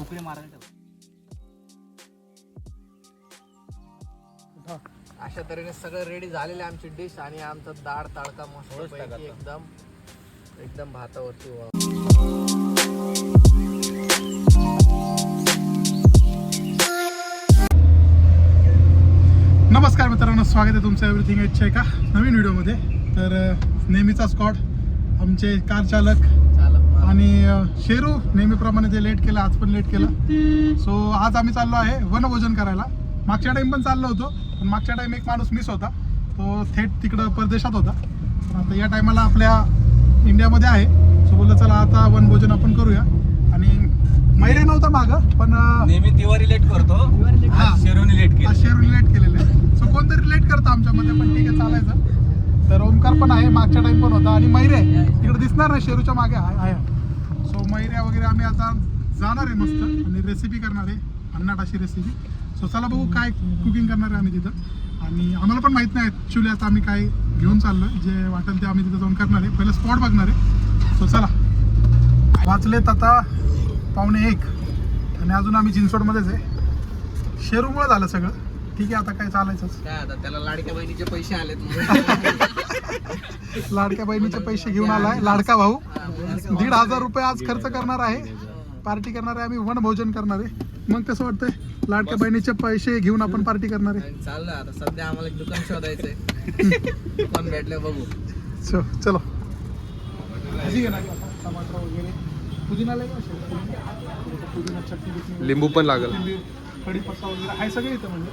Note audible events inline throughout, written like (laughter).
उकळी मारायला अशा तऱ्हेने सगळं रेडी झालेलं आहे आमची डिश आणि आमचं दाळ तडका मस्त. एकदम एकदम भातावरती वा- नमस्कार मित्रांनो स्वागत आहे तुमचं एव्हरीथिंग एचच्या एका नवीन व्हिडिओमध्ये तर नेहमीचा स्कॉट आमचे कार चालक. आणि शेरू नेहमीप्रमाणे जे लेट केलं आज पण लेट केलं. सो आज आम्ही चाललो आहे वनभोजन करायला. मागच्या टाइम पण चाललो होतो पण मागच्या टाइम एक माणूस मिस होता. तो थेट तिकडं परदेशात होता. पण आता या टायमाला आपल्या इंडियामध्ये आहे. सो बोललं चला आता वनभोजन आपण करूया. आणि मैरे नव्हता मागं पण नेहमी तिवारी लेट करतो. हा. शेरोनी लेट आज केली शेअर रिलेट केलेलं आहे. सो कोणतरी रिलेट करतं आमच्यामध्ये पण ठीक आहे चालायचं. तर ओमकार पण आहे मागच्या टाइम पण होता. आणि मैरे तिकडे दिसणार नाही शेरूच्या मागे. आहे आहे सो मैऱ्या वगैरे आम्ही आता जाणार आहे मस्त आणि रेसिपी करणार आहे अन्नाट अशी रेसिपी सो चला बघू काय कुकिंग करणार आहे आम्ही तिथं. आणि आम्हाला पण माहीत नाही ॲक्च्युली आता आम्ही काय घेऊन चाललो जे वाटेल ते आम्ही तिथं जाऊन करणार आहे. पहिलं स्पॉट बघणार आहे. सो चला. वाचलेत आता पावणे एक. आणि अजून आम्ही चिंचवडमध्येच आहे. शेरूमुळे झालं सगळं. ठीक आहे आता काय चालायचंच. काय आता त्याला लाडक्या बहिणीचे पैसे आलेत म्हणून. लाडक्या बहिणीचे पैसे घेऊन आलाय लाडका भाऊ. दीड हजार रुपये आज खर्च करणार आहे. पार्टी करणार आहे आम्ही वनभोजन करणार आहे. मग कसं वाटतंय? लाडक्या बहिणीचे पैसे घेऊन आपण पार्टी करणार आहे. चाललं आता सध्या आम्हाला एक दुकान शोधायचंय. पण भेटले बघू. चलो आता, टमाटर वगैरे. पुदिना चटणी लिंबू पण लागेल. कढीपत्ता वगैरे आहे सगळे इथं म्हणजे.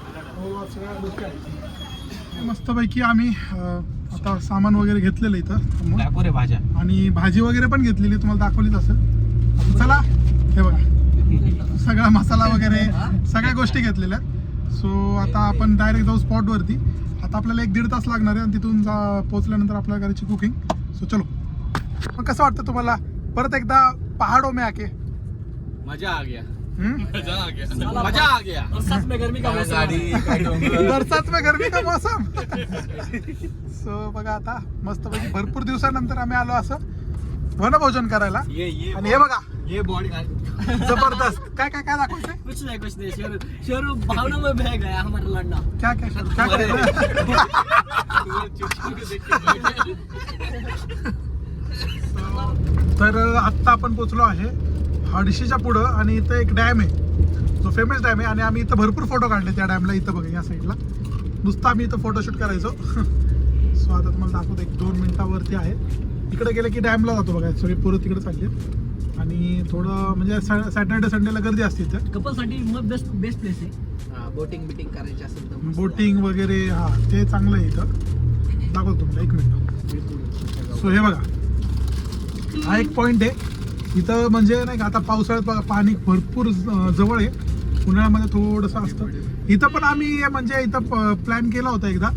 सगळ्या गोष्टी आहेत. मस्तपैकी आम्ही आता सामान वगैरे घेतलेलं इथं भाज्या. आणि भाजी वगैरे पण घेतलेली तुम्हाला दाखवलीच असेल. चला हे बघा. सगळा मसाला वगैरे सगळ्या गोष्टी घेतलेल्या. सो आता आपण डायरेक्ट जाऊ स्पॉटवरती आता आपल्याला एक दीड तास लागणार आहे आणि तिथून जा पोहोचल्यानंतर आपल्या घराची कुकिंग सो चलो. मग कसं वाटतं तुम्हाला? परत एकदा पहाडो में आके मजा आ गया? मजा आ गया। मजा आ गया काय गाडी काय डोंगर. बरसात में गर्मी का मौसम। सो बघा आता मस्तपैकी भरपूर दिवसानंतर आम्ही आलो असं. वनभोजन करायला? ये ये आणि हे बघा. ये बॉडी जबरदस्त. काय काय काय दाखवते कुछ नहीं कुछ नहीं. शेरू शेरू भावना में बह गया हमारा लड़ना क्या क्या क्या काय (laughs) तर आत्ता आपण पोचलो आहे. हडशीच्या पुढं आणि इथं एक डॅम आहे. जो फेमस डॅम आहे आणि आम्ही इथं भरपूर फोटो काढले त्या डॅमला इथं बघा या साईडला नुसतं आम्ही इथं फोटोशूट करायचो. (laughs) सो आता तुम्हाला दाखवतो एक दोन मिनिटावरती आहे. इकडे गेलं की डॅमला जातो बघा सगळे पोरं तिकडे चालले आणि थोडं म्हणजे सॅटर्डे संडेला गर्दी असते इथं. कपलसाठी मग बेस्ट बेस्ट प्लेस आहे. बोटिंग बिटिंग करायची असेल तर. बोटिंग वगैरे हा ते चांगलं आहे इथं. दाखवतो तुम्हाला एक मिनिट. सो हे बघा. हा एक पॉइंट आहे. इथं म्हणजे नाही का आता पावसाळ्यात बघा पाणी भरपूर जवळ आहे. उन्हाळ्यामध्ये थोडंसं असतं. इथं पण आम्ही म्हणजे इथं प्लॅन केला होता एकदा.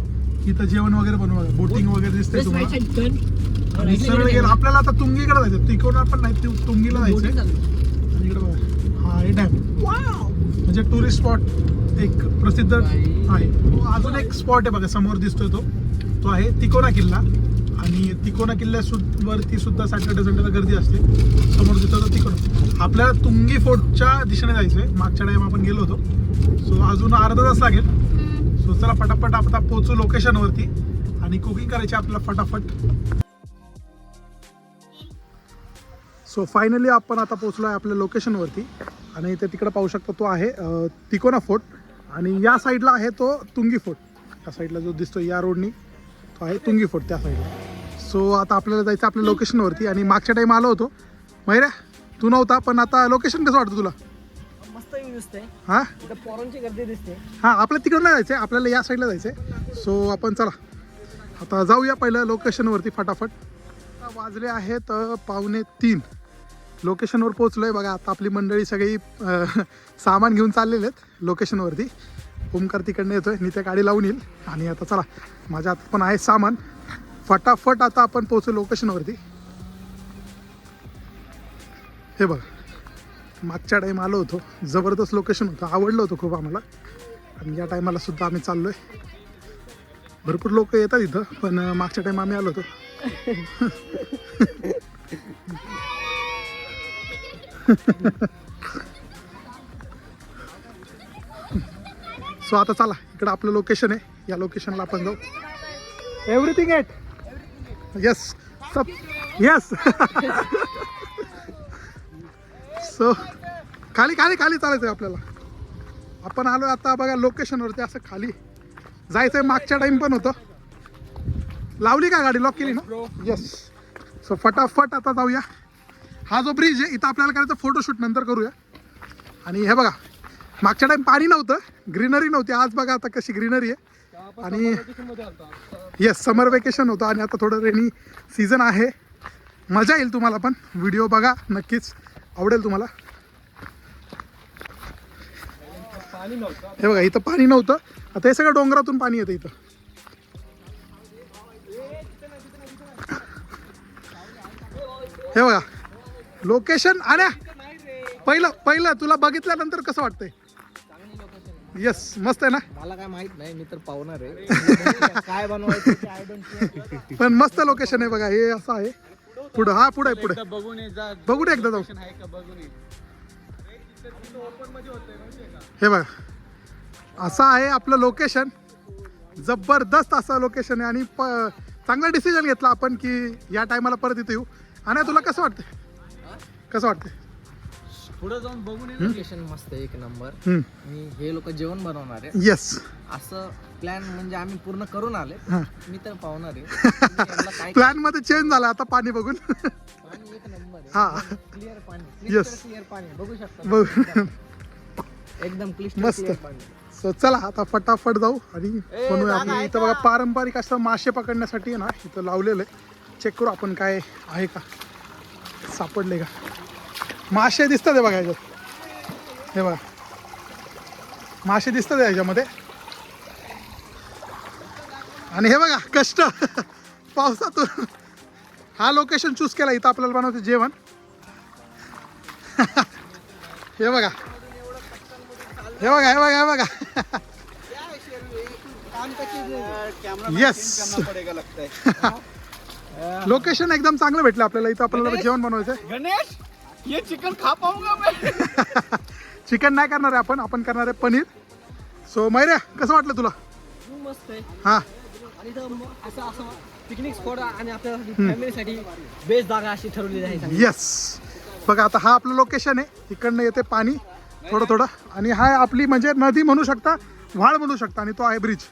इथं जेवण वगैरे बनवा बोटिंग वगैरे दिसते तुम्हाला. गेलं. आपल्याला आता तुंगीकडे जायचं तिकोना पण नाही तु- तुंगीला इकडे बघा. हा हे डॅम. म्हणजे टुरिस्ट स्पॉट एक प्रसिद्ध आहे. अजून एक स्पॉट आहे बघा. समोर दिसतोय तो. तो आहे तिकोना किल्ला. आणि तिकोना किल्ल्यावरती सुद्धा सॅटर्डे संडेला गर्दी असते. समोर तिथं तर तिकोना आपल्याला तुंगी फोर्टच्या दिशेने जायचं आहे मागच्या टाइम आपण गेलो होतो. सो अजून अर्धा तास लागेल. सो चला पटापट आता पोचू लोकेशनवरती आणि कुकिंग करायची आपल्याला फटाफट. सो फायनली आपण आता पोचलो आहे आपल्या लोकेशनवरती आणि इथे तिकडे पाहू शकता तो आहे तिकोना फोर्ट. आणि या साईडला आहे तो तुंगी फोर्ट. या साईडला जो दिसतो या रोडनी तो आहे तुंगी फोर्ट त्या साईडला सो आता आपल्याला जायचं आपल्या लोकेशनवरती आणि मागच्या टाईम आलो होतो. मैऱ्या तू नव्हता पण आता लोकेशन कसं वाटतं तुला? मस्त दिसते हां? इथं पोरांची गर्दी दिसते. हां आपल्याला तिकडं नाही जायचं आहे आपल्याला या साईडला जायचं आहे सो आपण चला. आता जाऊया पहिलं लोकेशनवरती फटाफट. वाजले आहेत पावणे तीन. लोकेशनवर पोचलो आहे बघा आता आपली मंडळी सगळी (laughs) सामान घेऊन चाललेले आहेत लोकेशनवरती ओमकार तिकडनं येतोय. मी त्या गाडी लावून येईल. आणि आता चला माझ्या हातात पण आहे सामान. फटाफट आता आपण पोचू लोकेशनवरती. हे बघा मागच्या टाईम आलो होतो. जबरदस्त लोकेशन होतं. आवडलं होतं खूप आम्हाला. आणि या टायमाला सुद्धा आम्ही चाललो आहे भरपूर लोक येतात इथं पण मागच्या टाइम आम्ही आलो होतो. (laughs) (laughs) सो आता चला इकडं आपलं लोकेशन आहे. या लोकेशनला आपण जाऊ. एव्हरीथिंग एट येस सब येस सो खाली खाली खाली चालायचं आहे आपल्याला. आपण आलो आता बघा लोकेशनवरती असं खाली. जायचं आहे मागच्या टाइम पण होतं. लावली का गाडी? लॉक केली ना? येस सो फटाफट आता जाऊया. हा जो ब्रिज आहे इथं आपल्याला करायचं फोटोशूट नंतर करूया. आणि हे बघा मागच्या टाइम पाणी नव्हतं. ग्रीनरी नव्हती. आज बघा आता कशी ग्रीनरी आहे. आणि येस समर वेकेशन होतं आणि आता थोडं रेनी सीझन आहे. मजा येईल तुम्हाला पण. व्हिडिओ बघा नक्कीच आवडेल तुम्हाला. हे बघा इथं पाणी नव्हतं. आता हे सगळं डोंगरातून पाणी येतं इथं. हे बघा लोकेशन आण्या पहिलं पहिलं तुला बघितल्यानंतर कसं वाटतंय? येस मस्त आहे ना? मला काय माहीत नाही मी तर पाहुणार आहे. (laughs) काय बनवायचं. पण मस्त लोकेशन आहे बघा हे असं आहे. पुढं हा पुढे पुढे. बघून ये जा बघू दे एकदा जाऊ. आहे का बघून ये हे बघा असं आहे आपलं लोकेशन जबरदस्त असं लोकेशन आहे आणि प चांगला डिसिजन घेतला आपण की या टायमाला परत इथे येऊ. आणि तुला कसं वाटतंय? कसं वाटतंय? पुढे जाऊन बघून लोकेशन मस्त आहे, एक नंबर. मी हे लोक जेवण बनवणार आहे. येस असं प्लॅन म्हणजे आम्ही पूर्ण करून आले. मी तर पाहुणार आहे. (laughs) प्लॅनमध्ये चेंज झाला आता पाणी बघून. पाणी एक नंबर आहे. हा. क्लिअर पाणी. Yes. क्लिअर पाणी. आहे. बघू शकता एकदम मस्त. सो चला आता फटाफट जाऊ आणि बनवूया आपण इथं बघा पारंपरिक असं मासे पकडण्यासाठी ना इथं लावलेलं आहे. चेक करू आपण काय आहे का? सापडले का? मासे दिसतात बघा ह्याच्यात हे बघा. मासे दिसतात याच्यामध्ये. ह्याच्यामध्ये आणि हे बघा कष्ट. (laughs) पावसातून. हा लोकेशन चूज केला इथं आपल्याला बनवते जेवण. (laughs) हे बघा. हे बघा हे बघा हे बघा. येस लोकेशन (laughs) एकदम चांगलं भेटलं आपल्याला. इथं आपल्याला जेवण बनवायचं गणेश? ये चिकन खा पाऊंगा मैं. (laughs) चिकन नाही करणार आहे आपण आपण करणार आहे पनीर. सो मैऱ्या कसं वाटलं तुला? मस्त आहे. हां. आणि इथं म- असं असं पिकनिक स्पॉट आणि आपल्या फॅमिलीसाठी बेस्ट जागा अशी ठरवलेली आहे. चांगली. येस बघा आता हा आपलं लोकेशन आहे. इकडनं येते पाणी थोडं थोडं. आणि हा आपली म्हणजे नदी म्हणू शकता व्हाळ म्हणू शकता आणि तो आहे ब्रिज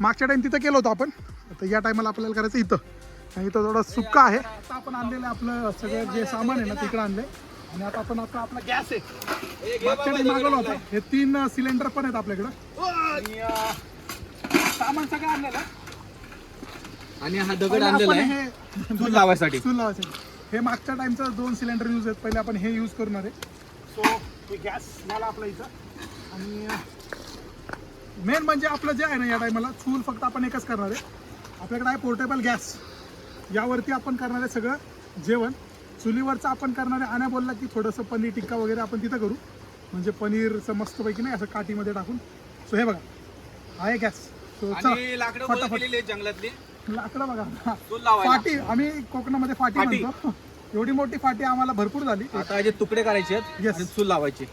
मागच्या टाइम तिथं केलं होतं आपण. आता या टायमाला आपल्याला करायचं इथं. इथं थोडं सुक्का आहे. आता आपण आणलेलं आपलं सगळं जे सामान आहे ना तिकडं आणलंय. आणि आता आपण आता आपला गॅस आहे. मागच्या मागवलं होतं. हे तीन सिलेंडर पण आहेत आपल्याकडं. आणि, सामान सगळं आणलेलं. आणि हा दगड आणलेला आहे. चूल लावायसाठी. चूल लावायसाठी. हे मागच्या टाइमचं दोन सिलेंडर यूज आहेत. पहिले आपण हे यूज करणार आहे. सो हे गॅस झाला आपला इथं. आणि मेन म्हणजे आपलं जे आहे ना या टायमाला चूल फक्त आपण एकच करणार आहे. आपल्याकडे आहे पोर्टेबल गॅस यावरती आपण करणार आहे सगळं जेवण. चुलीवरचं आपण करणार आहे आण्या बोलला की थोडंसं पनीर टिक्का वगैरे आपण तिथं करू. म्हणजे पनीरचं मस्तपैकी नाही असं काठीमध्ये टाकून. सो हे बघा. आहे गॅस. सो आणि लाकडं गोळा फटाफट केलेली आहेत जंगलातली. लाकडं बघा. लावायला. फाटी. आम्ही कोकणामध्ये फाटी फाटी. म्हणतो. एवढी मोठी फाटी आम्हाला भरपूर झाली. आता याचे तुकडे करायचे आहेत Yes. आणि चूल लावायची.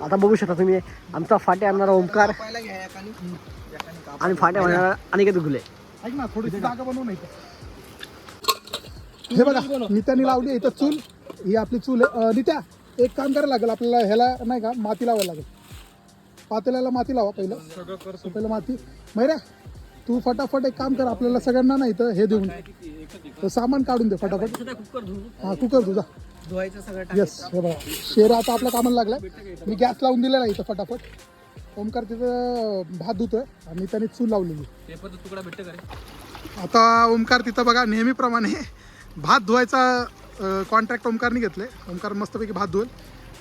आता बघू शकता तुम्ही आमचा फाटे आणणारा ओंकार. पहिला घ्या एकाने. आणि फाटे आणणारा अनिकेत गुले. ऐक ना थोडीशी जागा बनवून हे बघा नित्याने लावली इथं चूल. ही आपली चूल आहे. नित्या एक काम करायला लागेल आपल्याला ह्याला नाही का माती लावायला लागेल. पातेल्याला माती लावा पहिलं. पहिलं माती. मैऱ्या तू फटाफट एक काम कर आपल्याला सगळ्यांना नाही इथं हे देऊन. तर सामान काढून दे फटाफट. हा कुकर तुझा धुवायचं सगळं येस हे बघा. शेरा आता आपल्या कामाला लागलाय. मी गॅस लावून दिलेला इथं फटाफट. ओमकार तिथं भात धुतोय आणि त्याने चूल लावलेली. पेपरचा तुकडा भेटतं का रे? आता ओमकार तिथं बघा नेहमीप्रमाणे भात धुवायचा कॉन्ट्रॅक्ट ओमकारने घेतले. ओमकार मस्तपैकी भात धुवेल.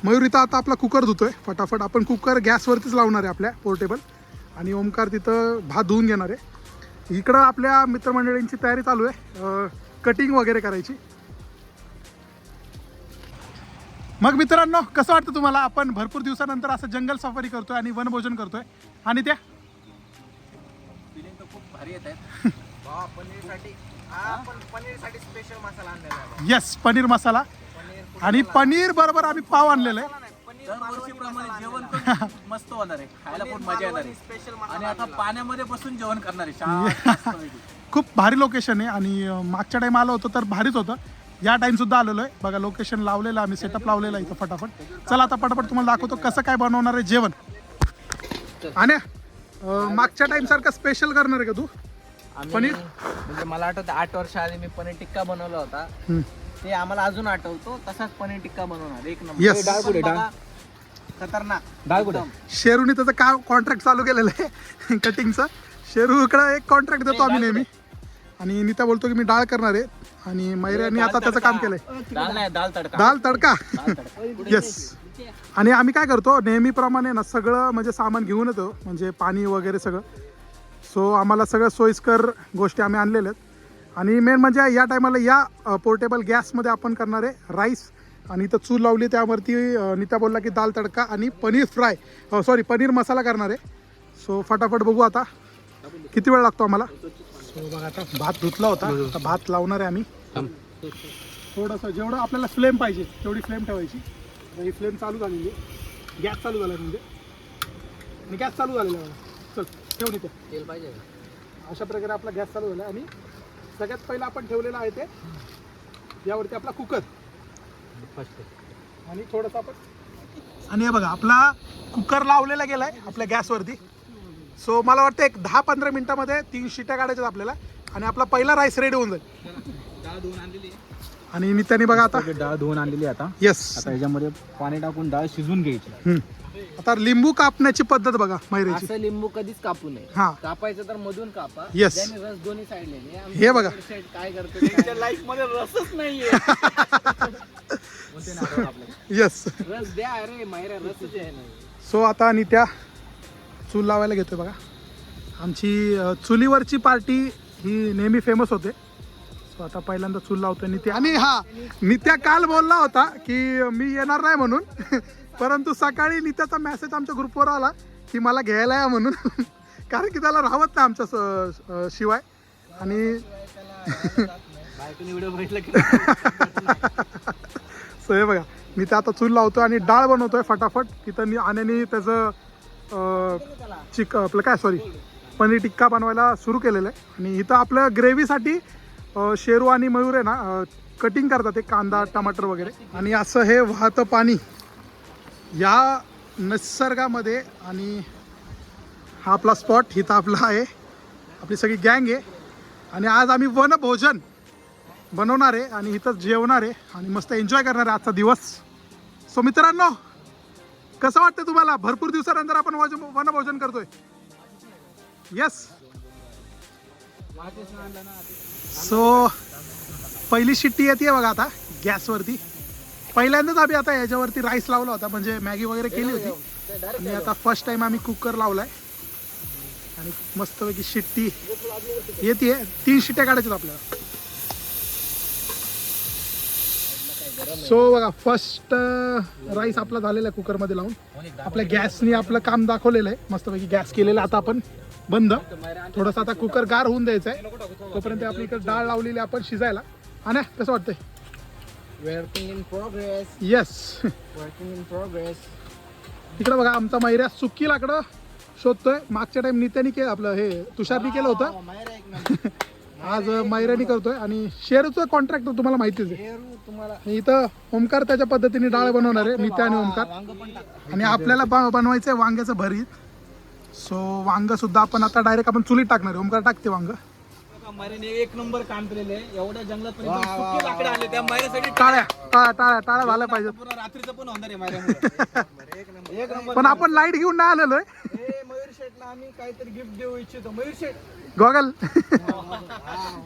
मयूर इथं आता आपला कुकर धुतोय फटाफट. आपण कुकर गॅसवरतीच लावणार आहे आपल्या पोर्टेबल. आणि ओमकार तिथं भात धुवून घेणार आहे. इकडं आपल्या मित्रमंडळींची तयारी चालू आहे. कटिंग वगैरे करायची. मग मित्रांनो कसं वाटतं तुम्हाला? आपण भरपूर दिवसानंतर असं जंगल सफारी करतोय आणि वनभोजन करतोय. आणि त्या? येस पनीर मसाला. आणि पनीर बरोबर आम्ही पाव आणलेलं आहे. दरवर्षीप्रमाणे जेवण पण मस्त होणार आहे. खायला पण मजा येणार आहे. स्पेशल आणि आता पाण्यामध्ये बसून जेवण करणार आहे. शांत मस्तपैकी. खूप भारी लोकेशन आहे. आणि मागच्या टाइम आलो होतो तर भारीच होतं. या टाइम सुद्धा आलेलो आहे बघा लोकेशन लावलेलं आम्ही सेटअप लावलेला आहे इथं फटाफट. चला आता पटापट तुम्हाला दाखवतो कसं काय बनवणार आहे जेवण. आणि मागच्या टाइम सारखं स्पेशल करणार आहे का तू? आम्ही- पनीर? म्हणजे मला आठवतं आठ वर्ष आधी मी पनीर टिक्का बनवला होता. हम्म. ते आम्हाला अजून आठवतो तसाच पनीर टिक्का बनवणार. एक नंबर. Yes. हे डाळ कुठे डाळ? खतरनाक. डाळ कुठे? एकदम. शेरूने त्याचं काम कॉन्ट्रॅक्ट चालू केलेलं आहे? (laughs) कटिंगचं शेरूकडं एक कॉन्ट्रॅक्ट देतो आम्ही नेहमी. आणि नीता बोलतो की मी डाळ करणार आहे. आणि मैऱ्याने आता त्याचं काम केलंय. नाही डाळ तडका. दाल तडका? येस आणि आम्ही काय करतो नेहमीप्रमाणे ना सगळं म्हणजे सामान घेऊन येतो म्हणजे पाणी वगैरे सगळं. सो आम्हाला सगळं सोयीस्कर गोष्टी आम्ही आणलेल्या आहेत. आणि मेन म्हणजे या टायमाला या पोर्टेबल गॅसमध्ये आपण करणार आहे राईस आणि इथं चूल लावली त्यावरती नीता बोलला की दाल तडका आणि पनीर फ्राय सॉरी पनीर मसाला करणार आहे. सो फटाफट बघू आता. किती वेळ लागतो आम्हाला? बघा आता भात धुतला होता आता भात लावणार आहे आम्ही. थोडंसं जेवढं आपल्याला फ्लेम पाहिजे तेवढी फ्लेम ठेवायची. ही फ्लेम चालू झालेली आहे. गॅस चालू झाला म्हणजे. आणि गॅस चालू झालेला. चल ठेवून इथे तेल पाहिजे अशा प्रकारे आपला गॅस चालू झाला. आणि सगळ्यात पहिला आपण ठेवलेला आहे ते यावरती आपला कुकर. आणि थोडंसं आपण आणि हे बघा आपला कुकर लावलेला गेलाय आपल्या गॅसवरती. सो मला वाटतं एक दहा पंधरा मिनिटामध्ये तीन शिट्या काढायच्यात आपल्याला. आणि आपला पहिला राईस रेडी होऊन जाईल. आणि नित्याने बघा आता. डाळ धुवून आणलेली आता. येस आता याच्यामध्ये पाणी टाकून डाळ शिजवून घ्यायची. आता लिंबू कापण्याची पद्धत बघा मैरेची. असं लिंबू कधीच कापू नये. हा. कापायचं तर मधून कापा. ज्याने रस दोन्ही साईडले हे बघा. काय करतो लाईफमध्ये रसच नाहीये. येस रस द्या अरे मायरा रसच आहे नाही सो आता आणि त्या चूल लावायला घेतोय बघा. आमची चुलीवरची पार्टी ही नेहमी फेमस होते. सो आता पहिल्यांदा चूल लावतोय नित्या. आणि हा नित्या काल बोलला होता की मी येणार नाही म्हणून. (laughs) परंतु सकाळी नित्याचा मेसेज आमच्या ग्रुपवर आला की मला घ्यायला या म्हणून. (laughs) कारण की त्याला राहत नाही आमच्या स- शिवाय. आणि (laughs) सो हे बघा. मी ते आता चूल लावतोय आणि डाळ बनवतोय फटाफट. तिथं नि आण्याने त्याचं चिक आपलं काय सॉरी पनीर टिक्का बनवायला सुरू केलेलं आहे. आणि इथं आपलं ग्रेव्हीसाठी शेरू आणि मयूर आहे ना कटिंग करतात ते कांदा टमाटर वगैरे. आणि असं हे वाहतं पाणी या निसर्गामध्ये आणि हा आपला स्पॉट इथं आपला आहे. आपली सगळी गँग आहे. आणि आज आम्ही वनभोजन बनवणार आहे आणि इथं जेवणार आहे. आणि मस्त एन्जॉय करणार आहे आजचा दिवस. सो मित्रांनो कसं वाटतं तुम्हाला? भरपूर दिवसानंतर आपण वनभोजन करतोय. येस सो पहिली शिट्टी येते बघा आता गॅसवरती पहिल्यांदाच आम्ही आता याच्यावरती राईस लावला होता म्हणजे मॅगी वगैरे केली होती. आणि आता फर्स्ट टाइम आम्ही कुकर लावलाय. आणि मस्तपैकी शिट्टी येते तीन शिट्ट्या काढायच्यात आपल्याला. सो बघा फर्स्ट राईस आपला झालेला आहे कुकरमध्ये लावून. आपल्या गॅसनी आपलं काम दाखवलेलं आहे. मस्तपैकी गॅस केलेला आता आपण. बंद. थोडंसं आता कुकर गार होऊन द्यायचं आहे. तोपर्यंत आपली इकडे डाळ लावलेली आपण शिजायला. आणि कसं वाटतंय? येस वर्किंग इन प्रोग्रेस इकडं बघा आमचा मैऱ्या सुक्की लाकडं शोधतोय. मागच्या टाइम नित्याने केलं आपलं हे तुषारनी केलं होतं. (laughs) आज मैऱ्यानी करतोय आणि शेअरचं कॉन्ट्रॅक्ट तुम्हाला माहितीच आहे. तुम्हाला आणि इथं ओमकार त्याच्या पद्धतीने डाळ बनवणार आहे नित्या आणि ओमकार. आणि आपल्याला ब- बनवायचं आहे वांग्याचं भरीत. सो वांग सुद्धा आपण आता डायरेक्ट आपण चुलीत टाकणार आहे. ओमकार टाकते वांग. मारेने एक नंबर काम केलेलं आहे. एवढ्या जंगलात पण वा, एकदम वा, सुके वा, लाकडं आले त्या माऱ्यासाठी टाळ्या टाळ्या टाळ्या टाळ्या झाल्या पाहिजेत. पूर्ण रात्रीचं पण होणार आहे माझ्यामुळे (laughs) एक नंबर. एक नंबर. पण आपण लाइट घेऊन नाही आलेलो आहे. हे मयूर शेटला आम्ही काहीतरी गिफ्ट देऊ इच्छितो. मयूर शेट गॉगल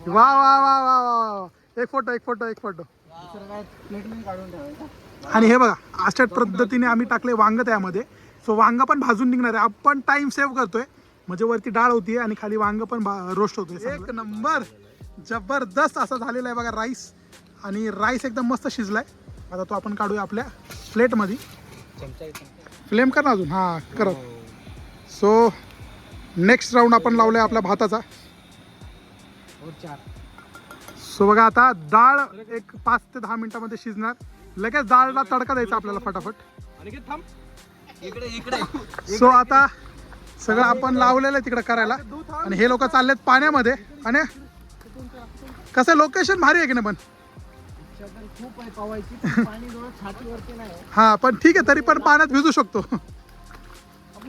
वा वा वा वा वा वा एक फोटो एक फोटो एक फोटो आणि हे बघा अशा पद्धतीने आम्ही टाकले वांग त्यामध्ये. सो वांग पण भाजून निघणार आहे. आपण टाइम सेव्ह करतोय. म्हणजे वरती डाळ होती आणि खाली वांग पण रोस्ट होतोय एक नंबर. जबरदस्त असा झालेला आहे बघा राईस आणि राईस एकदम मस्त शिजलाय. आता तो आपण काढूया आपल्या प्लेटमध्ये फ्लेम कर ना अजून. हां करत सो नेक्स्ट राऊंड आपण लावलाय आपल्या भाताचा. सो बघा आता डाळ एक पाच ते दहा मिनिटामध्ये शिजणार. लगेच डाळला तडका द्यायचा आपल्याला फटाफट. आणि थांब. इकडे इकडे. सो आता सगळं आपण लावलेलं आहे तिकडे करायला. आणि हे लोक चाललेत पाण्यामध्ये. आणि कसं लोकेशन भारी आहे की नाही पण? खूप आहे पावायची पाणी जवळ छातीवरती नाही हा पण ठीक आहे तरी पण पाण्यात भिजू शकतो.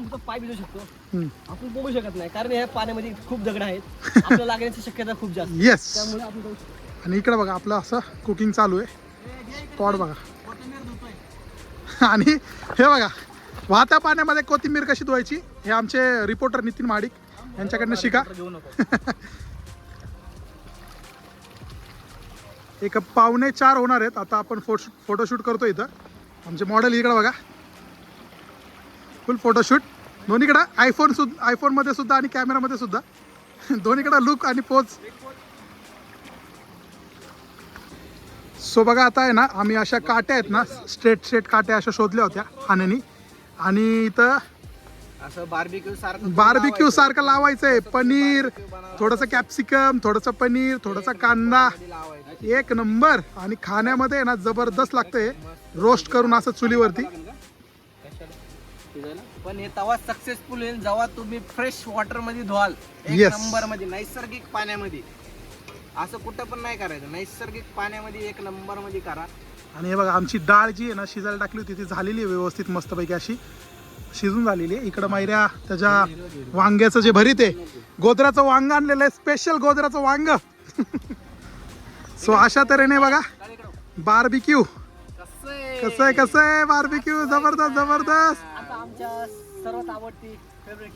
आपण फक्त पाय भिजू शकतो. आपण बघू शकत नाही कारण ह्या पाण्यामध्ये खूप दगड आहेत. (laughs) आपल्याला लागण्याची शक्यता खूप जास्त. येस त्यामुळे आपण जाऊ शकतो. आणि इकडे बघा आपलं असं कुकिंग चालू आहे. पॉट बघा. आणि हे बघा वाहत्या पाण्यामध्ये कोथिंबीर कशी धुवायची हे आमचे रिपोर्टर नितीन महाडिक यांच्याकडनं शिका. घेऊ नको. (laughs) एक पावणे चार होणार आहेत. आता आपण फोटो फोटोशूट करतो इथं. आमचे मॉडेल इकडं बघा. Full photoshoot. दोन्हीकडं आयफोन सुद्धा आयफोनमध्ये सुद्धा आणि कॅमेरामध्ये सुद्धा. दोन्हीकडं लुक आणि पोज सो बघा आता आहे ना आम्ही अशा काट्या आहेत ना स्ट्रेट स्ट्रेट काट्या अशा शोधल्या होत्या हाण्यानी आणि इथं असं बार्बिक्यू सारखं बार्बिक्यू सारखं लावायचं आहे पनीर थोडंसं कॅप्सिकम थोडंसं पनीर थोडासा कांदा. एक नंबर आणि खाण्यामध्ये ना जबरदस्त लागतंय. रोस्ट करून असं चुलीवरती. पण हे तेव्हा सक्सेसफुल होईल जेव्हा तुम्ही फ्रेश वॉटरमध्ये धुवाल एक Yes. नंबरमध्ये नैसर्गिक पाण्यामध्ये. असं कुठं पण नाही करायचं नैसर्गिक पाण्यामध्ये एक नंबरमध्ये करा. आणि हे बघा आमची डाळ जी आहे ना शिजायला टाकली होती ती झालेली आहे व्यवस्थित मस्तपैकी अशी. शिजून झालेली आहे. इकडं मायऱ्या त्याच्या वांग्याचं जे भरीत आहे गोदराचं वांग आणलेलं आहे स्पेशल गोदराचं वांग. सो (laughs) अशा तऱ्हेने बघा बार्बिक्यू कसं आहे? कसं आहे कसं आहे बार्बिक्यू जबरदस्त जबरदस्त. आमच्या सर्वात आवडती फेवरेट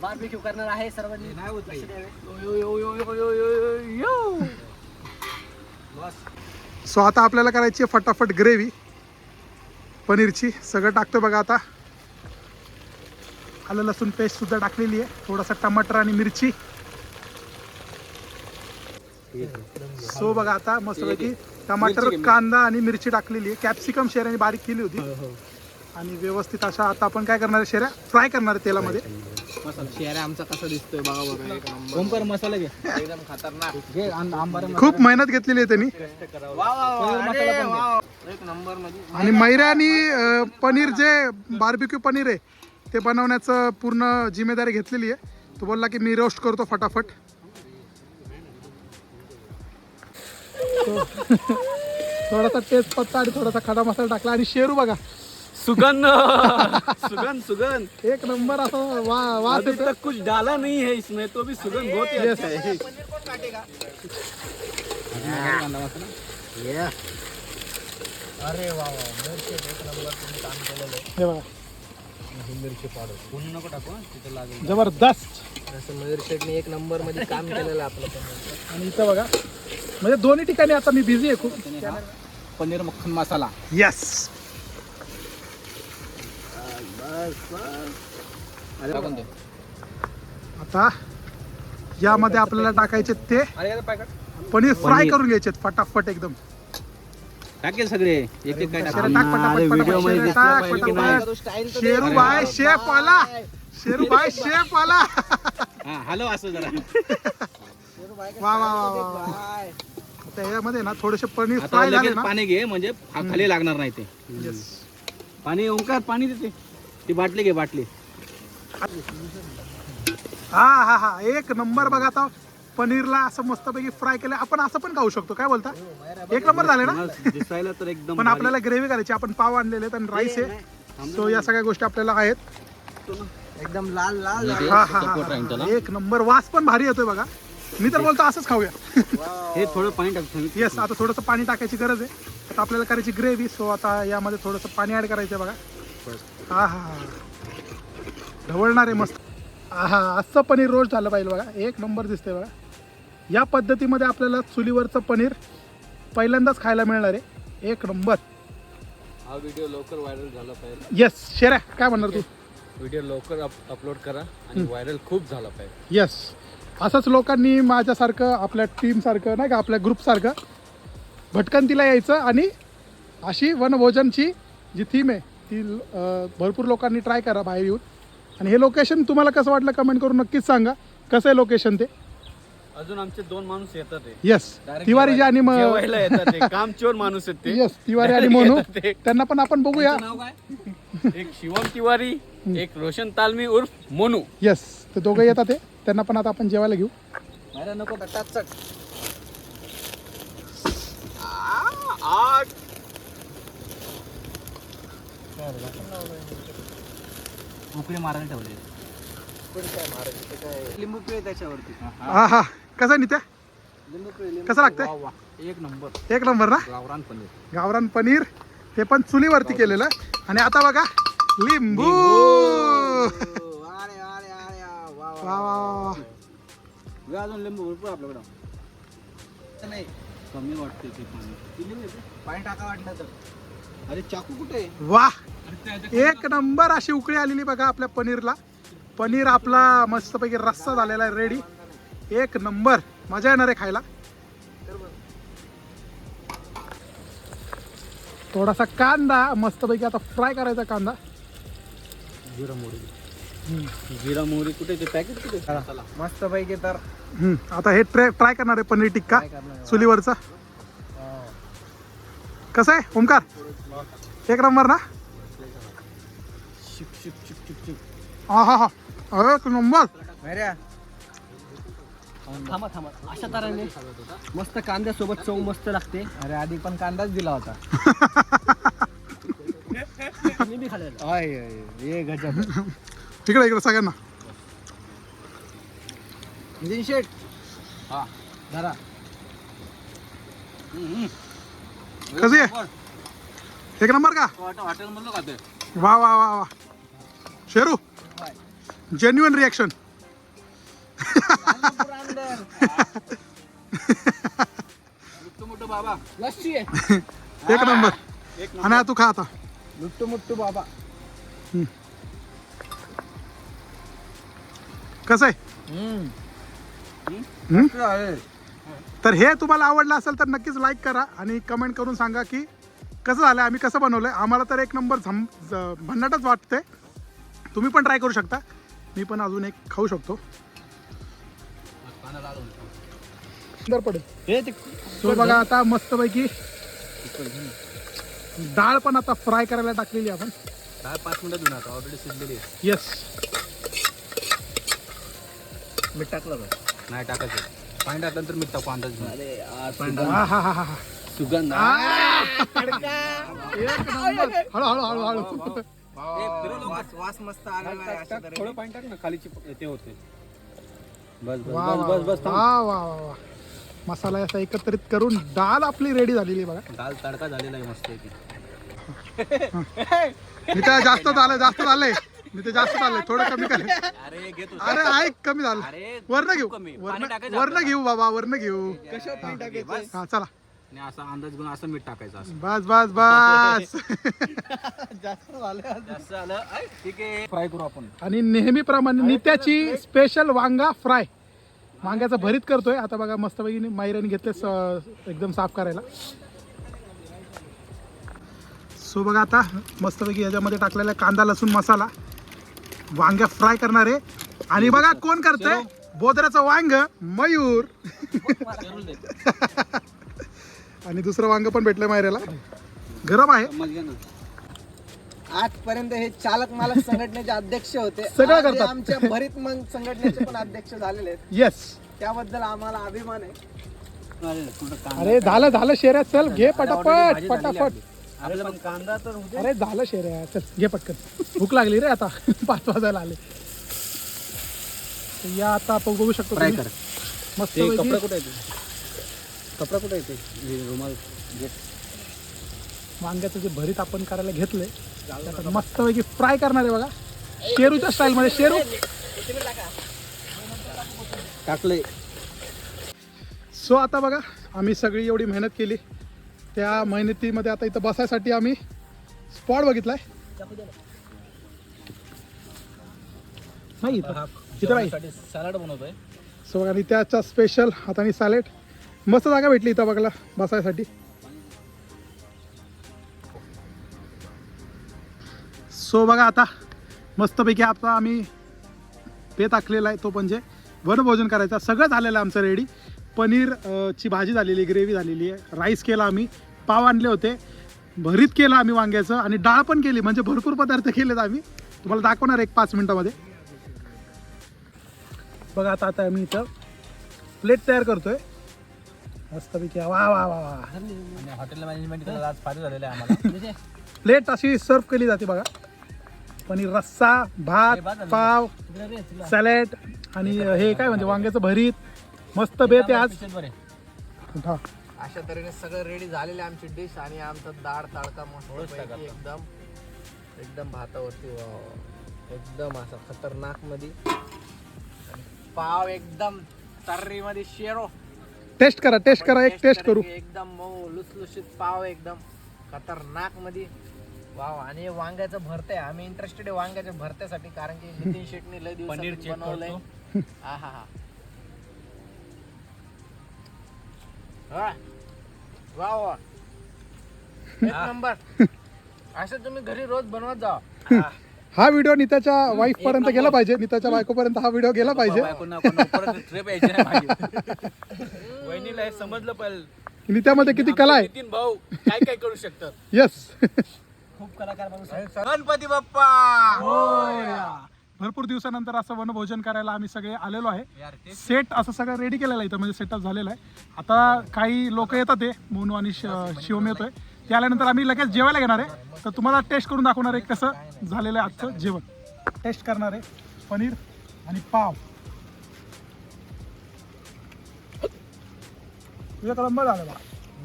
बार्बिक्यू करणार आहे सर्वांनी. नाही होत लक्ष द्यावे. सो आता आपल्याला करायची आहे फटाफट ग्रेव्ही पनीरची. सगळं टाकतो बघा आता. आलं लसूण पेस्ट सुद्धा टाकलेली आहे. थोडासा टमाटर आणि मिरची. सो बघा आता मस्तपैकी टमाटर कांदा आणि मिरची टाकलेली आहे. कॅप्सिकम शेऱ्याने बारीक केली होती. आणि व्यवस्थित अशा आता आपण काय करणार आहे? शेऱ्या फ्राय करणार आहे तेलामध्ये. चेहरा आमचा कसा दिसतोय बघा बरं एक नंबर ओमकार मसाला घे. एकदम खतरनाक. घे आंबार खूप मेहनत घेतलेली आहे त्यांनी. वा, वा, वा, अरे, वा. एक नंबरमध्ये आणि मैऱ्यानी अं, पनीर जे बार्बिक्यू पनीर आहे ते बनवण्याचं पूर्ण जिम्मेदारी घेतलेली आहे. तो बोलला की मी रोस्ट करतो फटाफट. (laughs) थोडासा टेस्ट पत्ता आणि थोडासा खडा मसाला टाकला आणि शेरू बघा. सुगंध. (laughs) सुगंध सुगंध. एक नंबर असा वा वास अभी येतो तक कुछ डाला नहीं है इसमें तो भी सुगंध बहुत ही अच्छा है। पनीर कोण काटेगा अरे वा वा मिरची एक नंबर तुम्ही काम केलेलं आहे हे बघा. जबरदस्त. असं मयूर शेटने एक नंबरमध्ये काम केलेलं आपलं. आणि इथं बघा. म्हणजे दोन्ही ठिकाणी आता मी बिझी आहे खूप. पनीर मक्खन मसाला. येस टाकून दे. आता यामध्ये आपल्याला टाकायचे ते अरे यार पाय पनीर फ्राय करून घ्यायचे फटाफट एकदम. टाकेल सगळे. एक एक काय शेरे टाकून टाक पटापट पटापट शेरे टाक पटापट. स्टाईल शेरू भाई शेफ आला. शेरू भाई शेफ आला. हा हॅलो असं जरा. वा (laughs) वा वा वा. वा. आता यामध्ये ना थोडेसे पनीर आता फ्राय झाले लगेच ना. पाणी घे म्हणजे खा- खाली लागणार नाही ते. Yes. पाणी ओंकार पाणी देते. ती बाटली घे बाटली. हा हा हा. एक नंबर बघा आता. पनीरला असं मस्तपैकी फ्राय केलं. आपण असं पण खाऊ शकतो. काय बोलता? एक नंबर झाले ना? दिसायला तर एकदम पण आपल्याला ग्रेव्ही करायची. आपण पाव आणलेले आहेत आणि राईस आहे. सो या सगळ्या गोष्टी आपल्याला आहेत. एकदम लाल लाल. हा हा. हा एक नंबर. वास पण भारी येतोय बघा. मी तर बोलतो असंच खाऊया. हे थोडं पाणी टाकतो येस आता थोडंसं पाणी टाकायची गरज आहे. आता आपल्याला करायची ग्रेव्ही सो आता यामध्ये थोडंसं पाणी ऍड करायचं आहे बघा. हा ढवळणार आहे मस्त. हा असं पनीर रोस्ट झालं पाहिजे बघा. एक नंबर दिसतंय बघा. या पद्धतीमध्ये आपल्याला चुलीवरचं पनीर पहिल्यांदाच खायला मिळणार आहे. एक नंबर. हा व्हिडिओ लवकर व्हायरल झाला पाहिजे. येस शेऱ्या काय म्हणणार तू? व्हिडिओ लवकर अपलोड करा आणि व्हायरल खूप झाला पाहिजे. येस असंच लोकांनी माझ्यासारखं आपल्या टीमसारखं नाही का आपल्या ग्रुपसारखं भटकंतीला यायचं आणि अशी वनभोजनची जी थीम आहे अं, भरपूर लोकांनी ट्राय करा बाहेर येऊन. आणि हे लोकेशन तुम्हाला कसं वाटलं कमेंट करून नक्कीच सांगा. कसं आहे लोकेशन ते? अजून आमचे दोन माणूस येतात ते. येस Direct तिवारीजी आणि म- जेवायला येतात ते. (laughs) कामचोर माणूस आहेत ते. येस तिवारी आणि मोनू. येतात ते. त्यांना पण आपण बघूया. त्यांचं नाव काय? (laughs) एक शिवम तिवारी एक रोशन तालमी उर्फ मोनू. येस ते दोघं येतात ते. त्यांना पण आता आपण जेवायला घेऊ. नको टचाचट. उकळी मारायला ठेवले. लिंबू पिळे त्याच्यावरती. हा हा. कसा नित्या? लिंबू पिळे कसं लागतंय? वा वा. एक नंबर. एक नंबर ना? गावरान पनीर. गावरान पनीर. ते पण चुलीवरती केलेलं. आणि आता बघा लिंबू. अरे अरे अरे वा वा वा वा वा. अजून लिंबू भरपूर आपल्याकडं. नाही. कमी वाटते ते पाणी पाणी टाका वाटलं तर. अरे चाकू कुठे? वा एक नंबर अशी उकळी आलेली बघा आपल्या पनीरला. पनीर आपला मस्तपैकी रस्सा झालेला आहे रेडी एक नंबर मजा येणार आहे खायला. थोडासा कांदा मस्तपैकी आता फ्राय करायचा कांदा. जिरा मोहरी. जिरा मोहरी कुठे ते पॅकेट कुठे मस्त पैकी तर हम्म, आता हे ट्राय ट्राय करणार आहे पनीर टिक्का चुलीवरचा. कसं आहे? ओमकार? एक नंबर ना? हा हा हा. एक नंबर. मैऱ्या थांबा थांबा. अशा तऱ्हेने मस्त कांद्यासोबत चव मस्त लागते. अरे आधी पण कांदाच दिला होता. मी बी खाल्लेलं. आय ये गजब. इकडे इकडे सगळ्यांना. नितीन शेठ हा. धरा. कशी आहे एक नंबर का? हॉटेल मधलं खाते वा वा वा वा शेरू जेन्युअन रिॲक्शन मोठं मोठं बाबा। लस्सी आहे एक नंबर। एक आणि आता तू खा आता लुट्टू मुट्टू बाबा कसं आहे हम्म? तर हे तुम्हाला आवडलं असेल तर नक्कीच लाईक करा आणि कमेंट करून सांगा की कसं झालं आम्ही कसं बनवलंय. आम्हाला तर एक नंबर झम भन्नाटच वाटतंय. तुम्ही पण ट्राय करू शकता. मी पण अजून एक खाऊ शकतो. सुंदर पडेल. हे बघा आता मस्तपैकी डाळ पण आता फ्राय करायला टाकलेली आपण. काय पाच मिनिटं आता ऑलरेडी शिजलेली आहे. येस मीठ टाकलं नाही टाकायचं. हा हा हा हा हा. हळू हळू हळू हळू. वास वास मस्त थोडं. पाणी टाक ना ते होते. बस बस वा बस वा बस बस थांब. वा वा वा वा. मसाला असा एकत्रित करून डाळ आपली रेडी झालेली आहे बघा. दाल तडका झालेला आहे मस्त जास्त झालंय जास्त झालंय. मी तर जास्त झालंय थोडं कमी कर. अरे घेतो अरे ऐक कमी झालं. अरे वरनं घेऊ. कमी. पाणी वरनं टाकायचं वरनं घेऊ बाबा वरनं घेऊ. हा. चला. आणि असा अंदाज घेऊन असं मीठ टाकायचं असं. बस बस बस. (laughs) जास्त झालं जास्त आलं ऐ, ठीक आहे. फ्राय करू आपण. आणि नेहमीप्रमाणे नित्याची स्पेशल वांगा फ्राय वांग्याचं भरीत करतोय. आता बघा मस्तपैकी मायराने घेतले स- एकदम साफ करायला. सो बघा आता मस्तपैकी याच्यामध्ये टाकलेला आहे कांदा लसूण मसाला. वांग्या फ्राय करणार. आहे आणि बघा कोण करतंय? बोदराचं वांग मयूर. आणि दुसरं वांग पण भेटलंय मायऱ्याला गरम आहे. आजपर्यंत हे चालक मालक संघटनेचे अध्यक्ष होते. सगळं आज हे करतात. आमच्या भरीत मग संघटनेचे पण अध्यक्ष झालेले आहेत. येस त्याबद्दल आम्हाला अभिमान आहे. अरे झालं झालं शेऱ्या चल घे पटापट पटापट. अरे पण कांदा तर होते. अरे झालं शेऱ्या चल घे पटकन. भूक लागली रे आता. (laughs) पाच वाजायला आले. तर या आता आपण बघू शकतो फ्राय तुम्ही. कर. मस्त ते कपडा कुठे येते कपडा कुठे येते रुमाल घे. वांग्याचं जे भरीत आपण करायला घेतलंय ते आता मस्तपैकी फ्राय करणार आहे बघा. शेरूच्या स्टाईल मध्ये. शेरू. टाकले सो आता बघा आम्ही सगळी एवढी मेहनत केली. त्या मेहनतीमध्ये आता इथं बसायसाठी आम्ही स्पॉट बघितलाय. नाही सॅलड बनवतोय. सो आणि त्याचा स्पेशल हाताने सॅलेड मस्त जागा भेटली इथं बघायला बसायसाठी. सो बघा आता मस्तपैकी आता आम्ही पे टाकलेला आहे तो म्हणजे वनभोजन करायचं सगळं झालेलं आहे आमचं रेडी पनीर ची भाजी झालेली ग्रेव्ही झालेली आहे. राईस केला आम्ही. पाव आणले होते. भरीत केलं आम्ही वांग्याचं आणि डाळ पण केली म्हणजे भरपूर पदार्थ केलेत आम्ही. तुम्हाला दाखवणार एक पाच मिनिटामध्ये. बघा आता आता आम्ही इथं प्लेट तयार करतोय. मस्तपैकी वा वा वा वा. हॉटेल मॅनेजमेंट आज फायदा झालेला आहे आम्हाला. (laughs) प्लेट अशी सर्व केली जाते बघा. पनीर रस्सा भात पाव सॅलेड आणि हे काय म्हणजे वांग्याचं भरीत. मस्त बेत आहे आज. हा. अशा तऱ्हेने सगळं रेडी झालेले आमची डिश आणि आमचा डाळ तडका मस्त पैकी एकदम एकदम भातावरती वाव. एकदम असा खतरनाकमध्ये पाव एकदम तर्री मध्ये शेरो. टेस्ट करा टेस्ट करा एक टेस्ट करू. एकदम मऊ लुसलुशीत पाव एकदम खतरनाकमध्ये वाव आणि वांग्याचं भरते आम्ही इंटरेस्टेड आहे वांग्याच्या भरत्यासाठी कारण की नितीन शेटने लय दिवस बनवलंय. हा हा हा. वा वा. एक नंबर असं तुम्ही घरी रोज बनवत जा. हा. व्हिडिओ निताच्या वाईफ पर्यंत गेला पाहिजे. निताच्या बायकोपर्यंत हा व्हिडिओ गेला पाहिजे. वहिनीला हे समजलं पाहिजे नित्यामध्ये किती कला आहे? नितीन भाऊ काय काय करू शकतात येस खूप कलाकार गणपती बाप्पा! भरपूर दिवसानंतर असं वनभोजन करायला आम्ही सगळे आलेलो आहे. सेट असं सगळं रेडी केलेलं आहे इथं म्हणजे सेटअप झालेलं आहे. आता काही लोक येतात ते मोनू आणि श- शिवम येतोय. ते आल्यानंतर आम्ही लगेच जेवायला घेणार आहे. तर तुम्हाला टेस्ट करून दाखवणार आहे कसं झालेलं आहे आजचं जेवण. टेस्ट करणार आहे पनीर आणि पाव. तुझ्या कलंब झालं बा.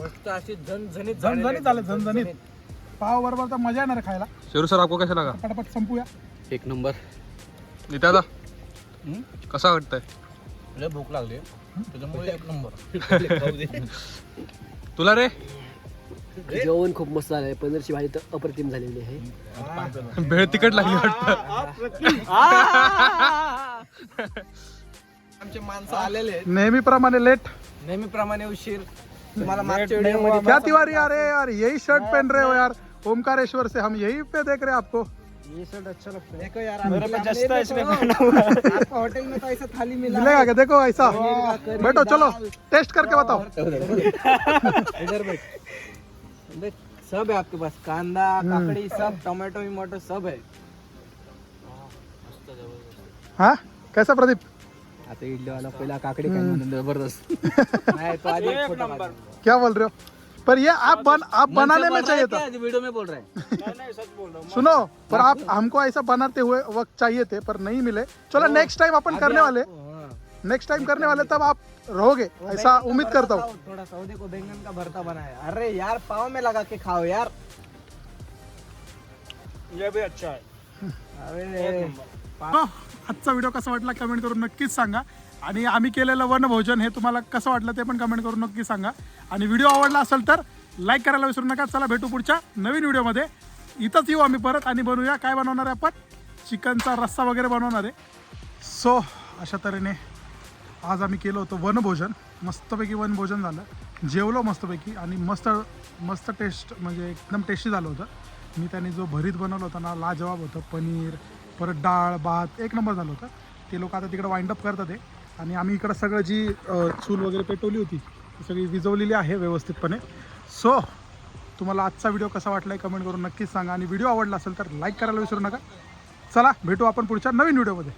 मस्त अशी झणझणीत झणझणीत झालं झणझणीत. पाव बरोबर तर मजा येणार आहे खायला. शेरू सर आपको कैसा लगा? पटापट संपूया. एक नंबर. नित्यादा कसा वाटतंय? लय भूक लागली. त्याच्यामुळे एक नंबर. (laughs) तुला रे? जेवण खूप मस्त झालंय. पनीरची भाजी तर अप्रतिम झालेली आहे. (laughs) भेळ तिकट लागली वाटतं. (laughs) आमचे माणसं आलेले आहेत. नेहमीप्रमाणे लेट नेहमीप्रमाणे उशीर. तुम्हाला क्या तिवारी अरे यार यही शर्ट पहन रहे हो यार. ओमकारेश्वर से हम यही पे देख रहे हैं आपको. ये शर्ट अच्छा लगता है। देखो यार मेरे पे जस्ता इसमें पहना हुआ आपका होटल में तो ऐसा थाली मिला। मिलेगा क्या? देखो ऐसा। बैठो चलो टेस्ट करके बताओ। इधर बैठ। सब है आपके पास। कांदा काकड़ी सब टोमेटो विमोटो सब है। हाँ? कैसा प्रदीप? आता इडली वाला पहिला काकडी काय ज़बरदस्त। (laughs) नहीं तो क्या बोल रहे हो? पर ये आप बन आप बनाने में चाहिए था। वीडियो में बोल रहे हैं? (laughs) सुनो पर आप हमको ऐसा बनाते हुए वक्त चाहिए थे पर नहीं मिले। चलो नेक्स्ट टाइम अपन करने वाले नेक्स्ट टाइम करने वाले तब आप रहोगे ऐसा उम्मीद करता हूँ। थोड़ा सा वो देखो बैंगन का भरता बनाया अरे यार पाव में लगा के खाओ यार। ये भी अच्छा है हो, आजचा व्हिडिओ कसा वाटला कमेंट करून नक्कीच सांगा. आणि आम्ही केलेलं वनभोजन हे तुम्हाला कसं वाटलं ते पण कमेंट करून नक्की सांगा. आणि व्हिडिओ आवडला असेल तर लाईक करायला विसरू नका. चला भेटू पुढच्या नवीन व्हिडिओमध्ये इथंच येऊ आम्ही परत आणि बनवूया. काय बनवणार आहे आपण? चिकनचा रस्सा वगैरे बनवणार आहे. सो अशा तऱ्हेने आज आम्ही केलं होतं वनभोजन. मस्तपैकी वनभोजन झालं. जेवलो मस्तपैकी आणि मस्त मस्त टेस्ट म्हणजे एकदम टेस्टी झालं होतं. मी त्याने जो भरीत बनवलं होता ना लाजवाब होतं. पनीर परत डाळ भात एक नंबर झालं होतं. ते लोक आता तिकडं वाइंड अप करतात आहे आणि आम्ही इकडं सगळं जी चूल वगैरे पेटवली होती ती सगळी विजवलेली आहे व्यवस्थितपणे. सो तुम्हाला आजचा व्हिडिओ कसा वाटला आहे कमेंट करून नक्कीच सांगा. आणि व्हिडिओ आवडला असेल तर लाईक करायला विसरू नका. चला भेटू आपण पुढच्या नवीन व्हिडिओमध्ये